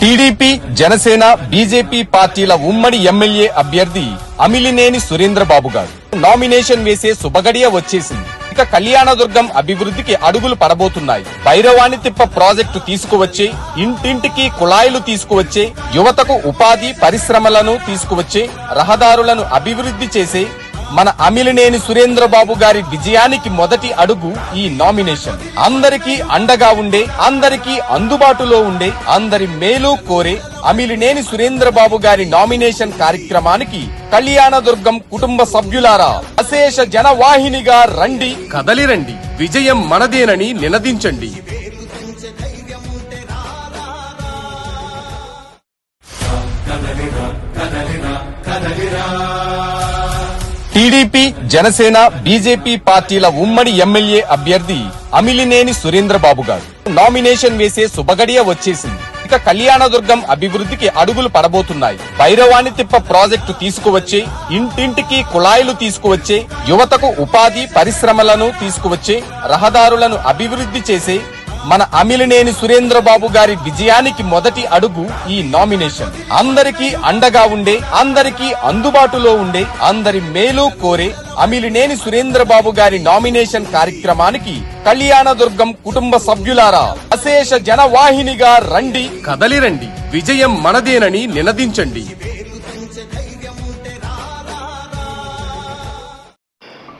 TDP Janasena BJP పార్టీల ఉమ్మడి MLA అభ్యర్థి అమిలినేని సురేంద్రబాబు గారు. నామినేషన్ వేసే శుభగడియ వచ్చేసింది. ఇక కళ్యాణదుర్గం అభివృద్ధికి అడుగులు పడబోతున్నాయి. భైరవాణి తిప్ప ప్రాజెక్టు తీసుకువచ్చే ఇంటింటికి కుళాయిలు తీసుకువచ్చే యువతకు ఉపాధి పరిశ్రమలను తీసుకువచ్చే రహదారులను అభివృద్ధి చేసే మన అమిలినేని సురేంద్రబాబు గారి విజయానికి మొదటి అడుగు ఈ నామినేషన్. అందరికీ అండగా ఉండే అందరికీ అందుబాటులో ఉండే అందరి మేలు కోరే అమిలినేని సురేంద్రబాబు గారి నామినేషన్ కార్యక్రమానికి కళ్యాణదుర్గం కుటుంబ సభ్యులారా అశేష జనవాహినిగా రండి. కదలిరండి విజయం మనదేనని నినదించండి. టీడీపీ జనసేన బీజేపీ పార్టీల ఉమ్మడి ఎమ్మెల్యే అభ్యర్థి అమిలినేని సురేంద్రబాబు గారు. నామినేషన్ వేసే శుభగడియ వచ్చేసింది. ఇక కళ్యాణదుర్గం అభివృద్ధికి అడుగులు పడబోతున్నాయి. భైరవాణి తిప్ప ప్రాజెక్టు తీసుకువచ్చే ఇంటింటికి కుళాయిలు తీసుకువచ్చే యువతకు ఉపాధి పరిశ్రమలను తీసుకువచ్చే రహదారులను అభివృద్ధి చేసే మన అమిలినేని సురేంద్రబాబు గారి విజయానికి మొదటి అడుగు ఈ నామినేషన్. అందరికీ అండగా ఉండే అందరికీ అందుబాటులో ఉండే అందరి మేలు కోరే అమిలినేని సురేంద్రబాబు గారి నామినేషన్ కార్యక్రమానికి కళ్యాణదుర్గం కుటుంబ సభ్యులారా అశేష జనవాహినిగా రండి. కదలిరండి. విజయం మనదేనని నినదించండి.